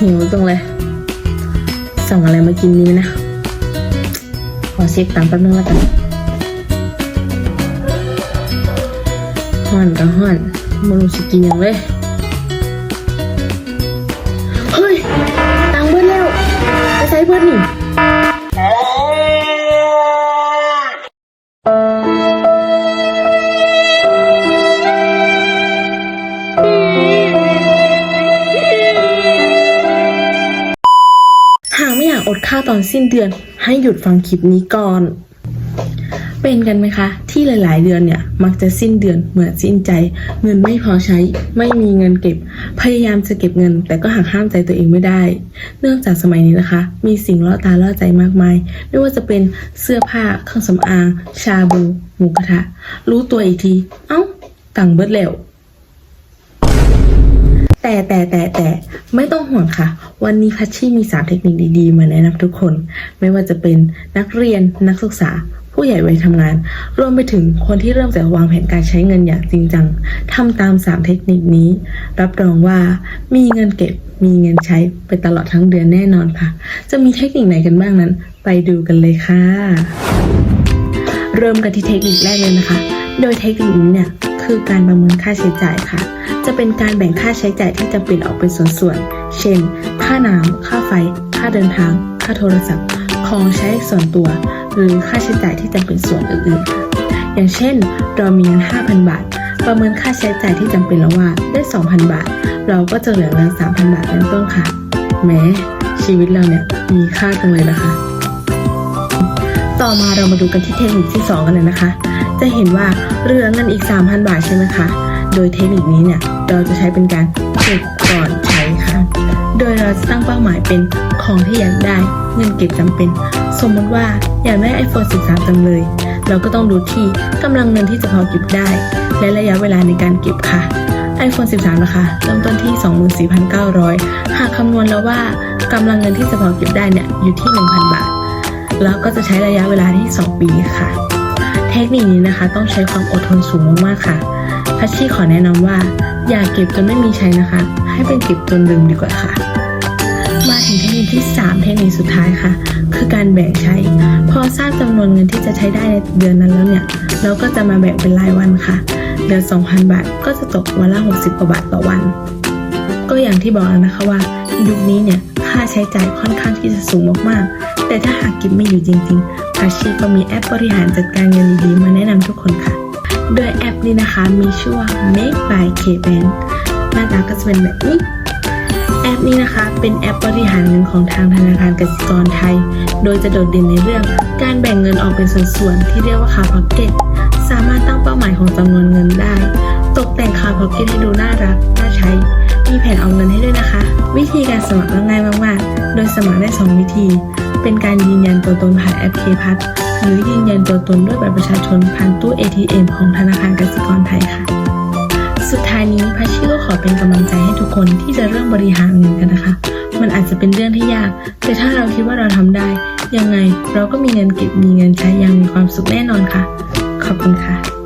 หิวจังเลย สั่งอะไรมากินนี้นะ ขอเช็คตังค์แป๊บนึงแล้วกันห่อนกับห่อนมันรู้สึกกินอย่างเลย เฮ้ย ตังค์เบิดแล้ว ไปใช้เบิดนี่ ถ้าตอนสิ้นเดือนให้หยุดฟังคลิปนี้ก่อน เป็นกันไหมคะ ที่หลาย ๆ เดือนเนี่ย มักจะสิ้นเดือนเหมือนสิ้นใจ เงินไม่พอใช้ ไม่มีเงินเก็บ พยายามจะเก็บเงิน แต่ก็หักห้ามใจตัวเองไม่ได้ เนื่องจากสมัยนี้นะคะ มีสิ่งล่อตาล่อใจมากมาย ไม่ว่าจะเป็นเสื้อผ้าเครื่องสำอาง ชาบู หมูกระทะ รู้ตัวอีกที เอ้าตังเบิดแล้ว แต่แต่แต่แต่ไม่ต้องห่วงค่ะ วันนี้พัชชี่มี3เทคนิคดีๆ มาแนะนำทุกคน ไม่ว่าจะเป็นนักเรียนนักศึกษา ผู้ใหญ่วัยทำงาน รวมไปถึงคนที่เริ่มจากวางแผนการใช้เงินอย่างจริงจังทำตาม3เทคนิคนี้ รับรองว่ามีเงินเก็บมีเงินใช้ไปตลอดทั้งเดือนแน่นอนค่ะ จะมีเทคนิคไหนกันบ้างนั้น ไปดูกันเลยค่ะ เริ่มกันที่เทคนิคแรกเลยนะคะ โดยเทคนิคนี้เนี่ย คือการประเมินค่าใช้จ่ายค่ะ จะเป็นการแบ่งค่าใช้จ่ายที่จำเป็นออกเป็นส่วนๆ เช่น ค่าน้ำค่าไฟ ค่าเดินทาง ค่าโทรศัพท์ ของใช้ส่วนตัว หรือค่าใช้จ่ายที่จำเป็นส่วนอื่นๆค่ะ อย่างเช่น เรามีเงิน 5,000 บาท ประเมินค่าใช้จ่ายที่จำเป็นแล้วว่าได้ 2,000 บาท เราก็จะเหลือเงิน 3,000 บาทเป็นต้นค่ะ แม้ชีวิตเราเนี่ยมีค่าจังเลยนะคะ ต่อมาเรามาดูกันที่เทคนิคที่ 2 กันเลยนะคะ จะเห็นว่าเหลือเงินอีก 3,000 บาทใช่ไหมคะ โดยเทคนิคนี้เนี่ยเราจะใช้เป็นการเก็บก่อนใช้ค่ะ โดยเราจะตั้งเป้าหมายเป็นของที่อยากได้เงินเก็บจำเป็น สมมติว่าอยากได้ iPhone 13จังเลย เราก็ต้องดูที่กำลังเงินที่จะพอเก็บได้ และระยะเวลาในการเก็บค่ะ iPhone 13 นะคะเริ่มต้นที่ 24,900 หากคำนวณแล้วว่ากำลังเงินที่จะพอเก็บได้เนี่ยอยู่ที่ 1,000 บาท แล้วก็จะใช้ระยะเวลาที่ 2 ปีค่ะ ทคนิคนี้นะคะ ต้องใช้ความอดทนสูงมากๆค่ะพัชชี่ขอแนะนำว่า อย่าเก็บจนไม่มีใช้นะคะ ให้เป็นเก็บจนลืมดีกว่าค่ะ มาถึงเทคนิคที่ 3 เทคนิคสุดท้ายค่ะ คือการแบ่งใช้ พอทราบจำนวนเงินที่จะใช้ได้ในเดือนนั้นแล้วเนี่ย เราก็จะมาแบ่งเป็นรายวันค่ะ เดือน 2,000 บาทก็จะตกวันละ 60กว่าบาทต่อวัน ก็อย่างที่บอกแล้วนะคะว่ายุคนี้เนี่ยค่าใช้จ่ายค่อนข้างที่จะสูงมากๆ แต่ถ้าหากเก็บไม่อยู่จริงๆพัชชีก็มีแอปบริหารจัดการเงินดีๆ มาแนะนำทุกคนค่ะ โดยแอปนี้นะคะมีชื่อว่า Make by KBank หน้าตาก็จะเป็นแบบนี้ แอปนี้นะคะเป็นแอปบริหารเงินของทางธนาคารกสิกรไทย โดยจะโดดเด่นในเรื่อง การแบ่งเงินออกเป็นส่วนๆที่เรียกว่าคาพ็อกเก็ตสามารถตั้งเป้าหมายของจำนวนเงินได้ ตกแต่งคาพ็อกเก็ตให้ดูน่ารัก น่าใช้ มีแผนเอาเงินให้ด้วยนะคะ วิธีการสมัครง่ายมากๆ โดยสมัครได้ 2 วิธี เป็นการยืนยันตัวตนผ่านแอปเคพัทหรือยืนยันตัวตนด้วยบัตรประชาชนผ่านตู้ ATM ของธนาคารกสิกรไทยค่ะ สุดท้ายนี้พัชชีก็ขอเป็นกำลังใจให้ทุกคนที่จะเริ่มบริหารเงินกันนะคะ มันอาจจะเป็นเรื่องที่ยาก แต่ถ้าเราคิดว่าเราทำได้ ยังไงเราก็มีเงินเก็บมีเงินใช้อยังมีความสุขแน่นอนค่ะ ขอบคุณค่ะ